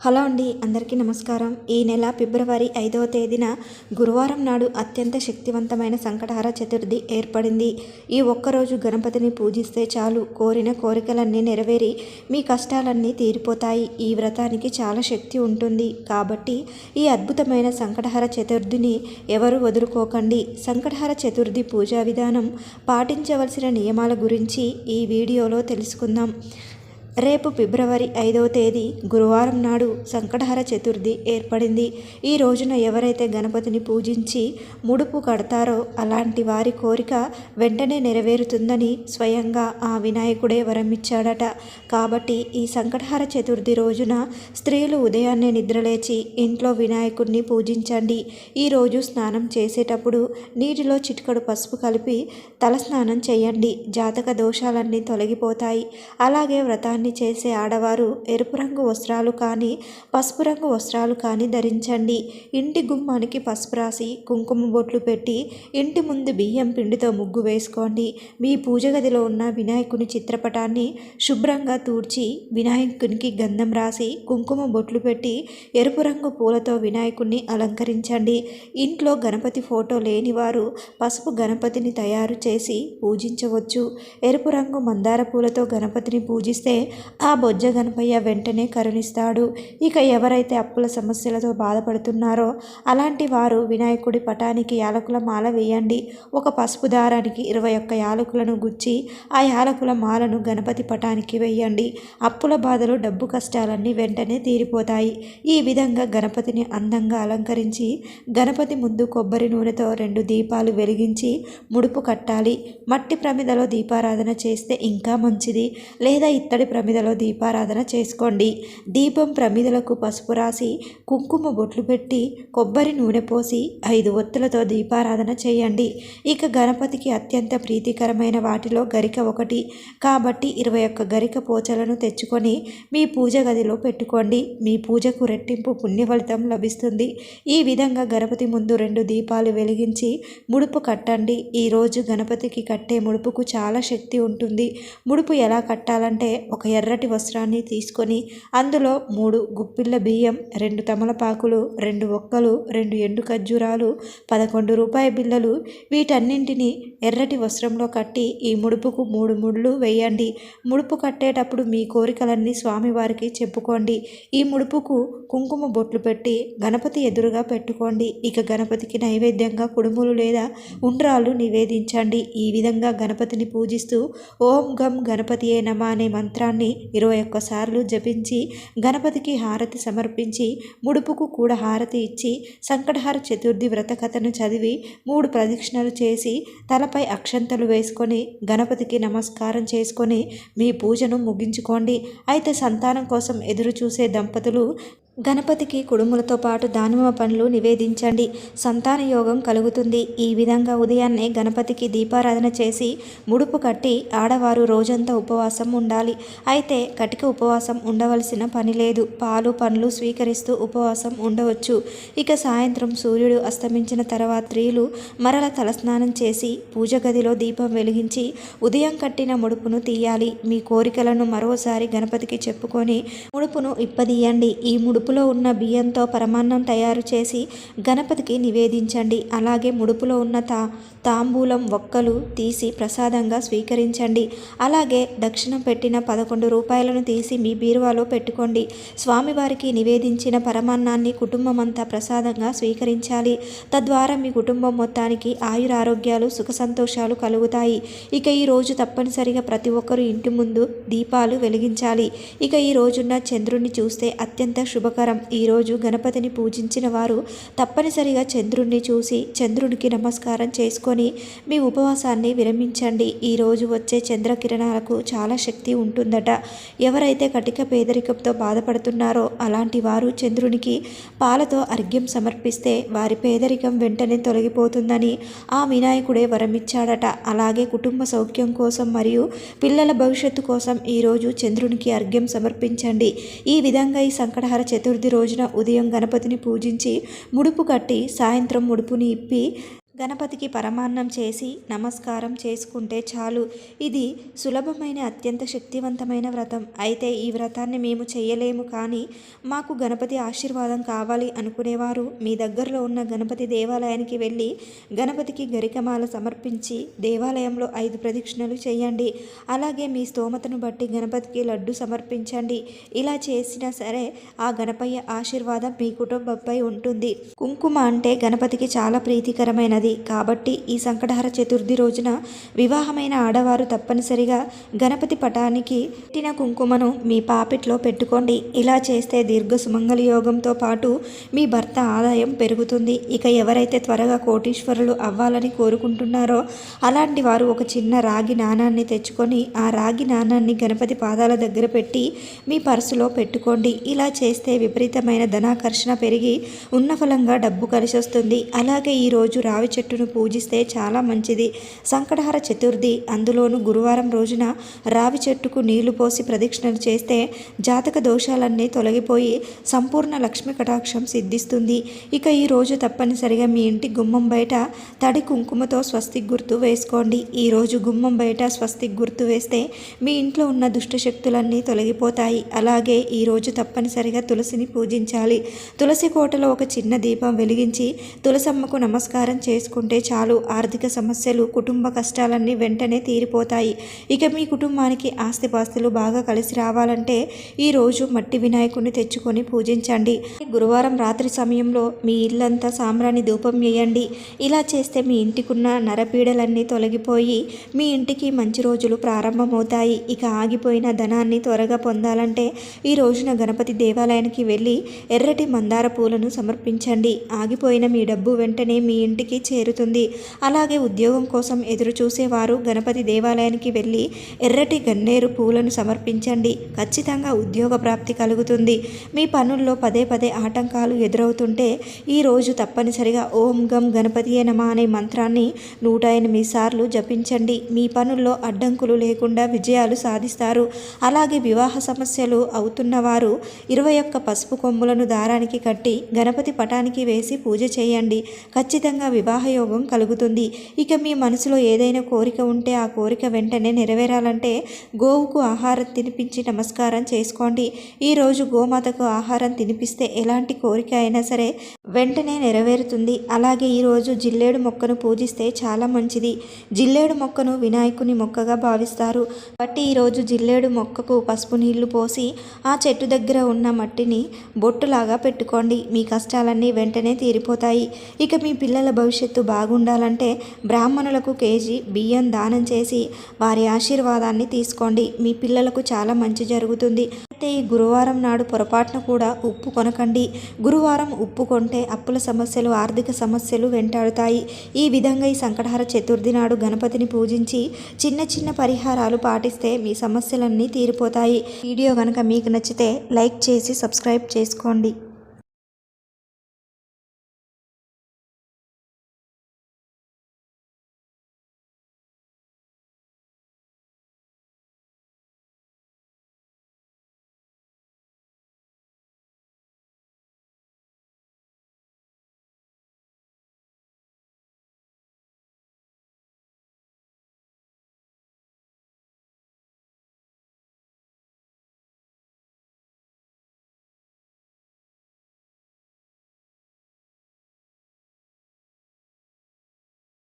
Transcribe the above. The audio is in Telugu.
హలో అండి అందరికీ నమస్కారం. ఈ నెల ఫిబ్రవరి ఐదవ తేదీన గురువారం నాడు అత్యంత శక్తివంతమైన సంకటహార చతుర్థి ఏర్పడింది. ఈ ఒక్కరోజు గణపతిని పూజిస్తే చాలు. కోరిన కోరికలన్నీ నెరవేరి మీ కష్టాలన్నీ తీరిపోతాయి. ఈ వ్రతానికి చాలా శక్తి ఉంటుంది. కాబట్టి ఈ అద్భుతమైన సంకటహార చతుర్థిని ఎవరు వదులుకోకండి. సంకటహార చతుర్థి పూజా విధానం పాటించవలసిన నియమాల గురించి ఈ వీడియోలో తెలుసుకుందాం. రేపు ఫిబ్రవరి ఐదవ తేదీ గురువారం నాడు సంకటహర చతుర్థి ఏర్పడింది. ఈ రోజున ఎవరైతే గణపతిని పూజించి ముడుపు కడతారో అలాంటి వారి కోరిక వెంటనే నెరవేరుతుందని స్వయంగా ఆ వినాయకుడే వరమిచ్చాడట. కాబట్టి ఈ సంకటహర చతుర్థి రోజున స్త్రీలు ఉదయాన్నే నిద్రలేచి ఇంట్లో వినాయకుడిని పూజించండి. ఈరోజు స్నానం చేసేటప్పుడు నీటిలో చిటికడు పసుపు కలిపి తలస్నానం చేయండి. జాతక దోషాలన్నీ తొలగిపోతాయి. అలాగే వ్రతాన్ని చేసే ఆడవారు ఎరుపు రంగు వస్త్రాలు కానీ పసుపు రంగు వస్త్రాలు కానీ ధరించండి. ఇంటి గుమ్మానికి పసుపు రాసి కుంకుమ బొట్లు పెట్టి ఇంటి ముందు బియ్యం పిండితో ముగ్గు వేసుకోండి. మీ పూజ గదిలో ఉన్న వినాయకుని చిత్రపటాన్ని శుభ్రంగా తూడ్చి వినాయకునికి గంధం రాసి కుంకుమ బొట్లు పెట్టి ఎరుపు రంగు పూలతో వినాయకుణ్ణి అలంకరించండి. ఇంట్లో గణపతి ఫోటో లేని వారు పసుపు గణపతిని తయారు చేసి పూజించవచ్చు. ఎరుపు రంగు మందార పూలతో గణపతిని పూజిస్తే ఆ బొజ్జ గణపయ్య వెంటనే కరుణిస్తాడు. ఇక ఎవరైతే అప్పుల సమస్యలతో బాధపడుతున్నారో అలాంటి వారు వినాయకుడి పటానికి యాలకుల మాల వేయండి. ఒక పసుపు దారానికి ఇరవై ఒక్క యాలకులను గుచ్చి ఆ యాలకుల మాలను గణపతి పటానికి వేయండి. అప్పుల బాధలు డబ్బు కష్టాలన్నీ వెంటనే తీరిపోతాయి. ఈ విధంగా గణపతిని అందంగా అలంకరించి గణపతి ముందు కొబ్బరి నూనెతో రెండు దీపాలు వెలిగించి ముడుపు కట్టాలి. మట్టి ప్రమిదలో దీపారాధన చేస్తే ఇంకా మంచిది. లేదా ఇత్తడి ప్రమిదలో దీపారాధన చేసుకోండి. దీపం ప్రమిదలకు పసుపు రాసి కుంకుమ బొట్లు పెట్టి కొబ్బరి నూనె పోసి ఐదు ఒత్తులతో దీపారాధన చేయండి. ఇక గణపతికి అత్యంత ప్రీతికరమైన వాటిలో గరిక ఒకటి. కాబట్టి ఇరవై ఒక్క గరిక పోచలను తెచ్చుకొని మీ పూజ గదిలో పెట్టుకోండి. మీ పూజకు రెట్టింపు పుణ్య ఫలితం లభిస్తుంది. ఈ విధంగా గణపతి ముందు రెండు దీపాలు వెలిగించి ముడుపు కట్టండి. ఈరోజు గణపతికి కట్టే ముడుపుకు చాలా శక్తి ఉంటుంది. ముడుపు ఎలా కట్టాలంటే ఒక ఎర్రటి వస్త్రాన్ని తీసుకొని అందులో మూడు గుప్పిళ్ళ బియ్యం రెండు తమలపాకులు రెండు ఒక్కలు రెండు ఎండు ఖర్జూరాలు పదకొండు రూపాయి బిళ్ళలు వీటన్నింటినీ ఎర్రటి వస్త్రంలో కట్టి ఈ ముడుపుకు మూడు ముళ్ళు వేయండి. ముడుపు కట్టేటప్పుడు మీ కోరికలన్నీ స్వామివారికి చెప్పుకోండి. ఈ ముడుపుకు కుంకుమ బొట్లు పెట్టి గణపతి ఎదురుగా పెట్టుకోండి. ఇక గణపతికి నైవేద్యంగా కుడుములు లేదా ఉండ్రాలు నివేదించండి. ఈ విధంగా గణపతిని పూజిస్తూ ఓం గం గణపతియే నమ అనే మంత్రాన్ని ఇరవై ఒక్కసార్లు జపించి గణపతికి హారతి సమర్పించి ముడుపుకు కూడా హారతి ఇచ్చి సంకటహార చతుర్థి వ్రత కథను చదివి మూడు ప్రదక్షిణలు చేసి తలపై అక్షంతలు వేసుకొని గణపతికి నమస్కారం చేసుకొని మీ పూజను ముగించుకోండి. అయితే సంతానం కోసం ఎదురు చూసే దంపతులు గణపతికి కుడుములతో పాటు దానిమ్మ పండ్లు నివేదించండి. సంతాన యోగం కలుగుతుంది. ఈ విధంగా ఉదయాన్నే గణపతికి దీపారాధన చేసి ముడుపు కట్టి ఆడవారు రోజంతా ఉపవాసం ఉండాలి. అయితే కటిక ఉపవాసం ఉండవలసిన పని లేదు. పాలు పండ్లు స్వీకరిస్తూ ఉపవాసం ఉండవచ్చు. ఇక సాయంత్రం సూర్యుడు అస్తమించిన తర్వాత స్త్రీలు మరల తలస్నానం చేసి పూజ గదిలో దీపం వెలిగించి ఉదయం కట్టిన ముడుపును తీయాలి. మీ కోరికలను మరోసారి గణపతికి చెప్పుకొని ముడుపును ఇప్పదీయండి. ఈ ముడుపు ముడుపులో ఉన్న బియ్యంతో పరమాన్నం తయారు చేసి గణపతికి నివేదించండి. అలాగే ముడుపులో ఉన్న తా తాంబూలం ఒక్కలు తీసి ప్రసాదంగా స్వీకరించండి. అలాగే దక్షిణం పెట్టిన పదకొండు రూపాయలను తీసి మీ బీరువాలో పెట్టుకోండి. స్వామివారికి నివేదించిన పరమాన్నాన్ని కుటుంబం అంతా ప్రసాదంగా స్వీకరించాలి. తద్వారా మీ కుటుంబం మొత్తానికి ఆయురారోగ్యాలు సుఖ సంతోషాలు కలుగుతాయి. ఇక ఈ రోజు తప్పనిసరిగా ప్రతి ఒక్కరూ ఇంటి ముందు దీపాలు వెలిగించాలి. ఇక ఈ రోజున్న చంద్రుణ్ణి చూస్తే అత్యంత శుభకరం. ఈరోజు గణపతిని పూజించిన వారు తప్పనిసరిగా చంద్రుణ్ణి చూసి చంద్రునికి నమస్కారం చేసుకొని మీ ఉపవాసాన్ని విరమించండి. ఈరోజు వచ్చే చంద్రకిరణాలకు చాలా శక్తి ఉంటుందట. ఎవరైతే కటిక పేదరికంతో బాధపడుతున్నారో అలాంటి వారు చంద్రునికి పాలతో అర్ఘ్యం సమర్పిస్తే వారి పేదరికం వెంటనే తొలగిపోతుందని ఆ వినాయకుడే వరమిచ్చాడట. అలాగే కుటుంబ సౌఖ్యం కోసం మరియు పిల్లల భవిష్యత్తు కోసం ఈరోజు చంద్రునికి అర్ఘ్యం సమర్పించండి. ఈ విధంగా ఈ సంకటహర చతుర్థి రోజున ఉదయం గణపతిని పూజించి ముడుపు కట్టి సాయంత్రం ముడుపుని ఇప్పి గణపతికి పరమాన్నం చేసి నమస్కారం చేసుకుంటే చాలు. ఇది సులభమైన అత్యంత శక్తివంతమైన వ్రతం. అయితే ఈ వ్రతాన్ని మేము చేయలేము కానీ మాకు గణపతి ఆశీర్వాదం కావాలి అనుకునేవారు. మీ దగ్గరలో ఉన్న గణపతి దేవాలయానికి వెళ్ళి గణపతికి గరికమాల సమర్పించి దేవాలయంలో ఐదు ప్రదక్షిణలు చేయండి. అలాగే మీ స్తోమతను బట్టి గణపతికి లడ్డు సమర్పించండి. ఇలా చేసినా సరే ఆ గణపయ్య ఆశీర్వాదం మీ కుటుంబంపై ఉంటుంది. కుంకుమ అంటే గణపతికి చాలా ప్రీతికరమైనది. కాబట్టి ఈ సంకటహర చతుర్థి రోజున వివాహమైన ఆడవారు తప్పనిసరిగా గణపతి పటానికి పుట్టిన కుంకుమను మీ పాపిట్లో పెట్టుకోండి. ఇలా చేస్తే దీర్ఘ సుమంగళ యోగంతో పాటు మీ భర్త ఆదాయం పెరుగుతుంది. ఇక ఎవరైతే త్వరగా కోటీశ్వరులు అవ్వాలని కోరుకుంటున్నారో అలాంటి వారు ఒక చిన్న రాగి నాణాన్ని తెచ్చుకొని ఆ రాగి నాణాన్ని గణపతి పాదాల దగ్గర పెట్టి మీ పర్సులో పెట్టుకోండి. ఇలా చేస్తే విపరీతమైన ధనాకర్షణ పెరిగి ఉన్న ఫలంగా డబ్బు కలిసి వస్తుంది అలాగే ఈరోజు రావి చెట్టును పూజిస్తే చాలా మంచిది. సంకటహర చతుర్థి. అందులోనూ గురువారం రోజున రావి చెట్టుకు నీళ్ళు పోసి ప్రదక్షిణలు చేస్తే జాతక దోషాలన్నీ తొలగిపోయి సంపూర్ణ లక్ష్మి కటాక్షం సిద్ధిస్తుంది. ఇక ఈ రోజు తప్పనిసరిగా మీ ఇంటి గుమ్మం బయట తడి కుంకుమతో స్వస్తిక్ గుర్తు వేసుకోండి. ఈ రోజు గుమ్మం బయట స్వస్తిక్ గుర్తు వేస్తే మీ ఇంట్లో ఉన్న దుష్ట శక్తులన్నీ తొలగిపోతాయి. అలాగే ఈరోజు తప్పనిసరిగా తులసిని పూజించాలి. తులసి కోటలో ఒక చిన్న దీపం వెలిగించి తులసమ్మకు నమస్కారం చేసుకుంటే చాలు. ఆర్థిక సమస్యలు కుటుంబ కష్టాలన్నీ వెంటనే తీరిపోతాయి. ఇక మీ కుటుంబానికి ఆస్తిపాస్తులు బాగా కలిసి రావాలంటే ఈ రోజు మట్టి వినాయకుడిని తెచ్చుకొని పూజించండి. గురువారం రాత్రి సమయంలో మీ ఇల్లంతా సాంబ్రాణి ధూపం వేయండి. ఇలా చేస్తే మీ ఇంటికున్న నరపీడలన్నీ తొలగిపోయి మీ ఇంటికి మంచి రోజులు ప్రారంభమవుతాయి. ఇక ఆగిపోయిన ధనాన్ని త్వరగా పొందాలంటే ఈ రోజున గణపతి దేవాలయానికి వెళ్ళి ఎర్రటి మందార పూలను సమర్పించండి. ఆగిపోయిన మీ డబ్బు వెంటనే మీ ఇంటికి చేరుతుంది. అలాగే ఉద్యోగం కోసం ఎదురు చూసేవారు గణపతి దేవాలయానికి వెళ్ళి ఎర్రటి గన్నేరు పూలను సమర్పించండి. ఖచ్చితంగా ఉద్యోగ ప్రాప్తి కలుగుతుంది. మీ పనుల్లో పదే పదే ఆటంకాలు ఎదురవుతుంటే ఈ రోజు తప్పనిసరిగా ఓం గం గణపతియే నమ అనే మంత్రాన్ని నూట ఎనిమిది సార్లు జపించండి. మీ పనుల్లో అడ్డంకులు లేకుండా విజయాలు సాధిస్తారు. అలాగే వివాహ సమస్యలు అవుతున్నవారు ఇరవై ఒక్క పసుపు కొమ్ములను దారానికి కట్టి గణపతి పటానికి వేసి పూజ చేయండి. ఖచ్చితంగా వివాహ యోగం కలుగుతుంది. ఇక మీ మనసులో ఏదైనా కోరిక ఉంటే ఆ కోరిక వెంటనే నెరవేరాలంటే గోవుకు ఆహారం తినిపించి నమస్కారం చేసుకోండి. ఈరోజు గోమాతకు ఆహారం తినిపిస్తే ఎలాంటి కోరిక అయినా సరే వెంటనే నెరవేరుతుంది. అలాగే ఈరోజు జిల్లేడు మొక్కను పూజిస్తే చాలా మంచిది. జిల్లేడు మొక్కను వినాయకుని మొక్కగా భావిస్తారు. బట్టి ఈరోజు జిల్లేడు మొక్కకు పసుపు నీళ్ళు పోసి ఆ చెట్టు దగ్గర ఉన్న మట్టిని బొట్టులాగా పెట్టుకోండి. మీ కష్టాలన్నీ వెంటనే తీరిపోతాయి. ఇక మీ పిల్లల భవిష్యత్తు భవిష్యత్తు బాగుండాలంటే బ్రాహ్మణులకు కేజీ బియ్యం దానం చేసి వారి ఆశీర్వాదాన్ని తీసుకోండి. మీ పిల్లలకు చాలా మంచి జరుగుతుంది. అయితే ఈ గురువారం నాడు పొరపాటున కూడా ఉప్పు కొనకండి. గురువారం ఉప్పు కొంటే అప్పుల సమస్యలు ఆర్థిక సమస్యలు వెంటాడుతాయి. ఈ విధంగా ఈ సంకటహార చతుర్థి నాడు గణపతిని పూజించి చిన్న చిన్న పరిహారాలు పాటిస్తే మీ సమస్యలన్నీ తీరిపోతాయి. వీడియో కనుక మీకు నచ్చితే లైక్ చేసి సబ్స్క్రైబ్ చేసుకోండి.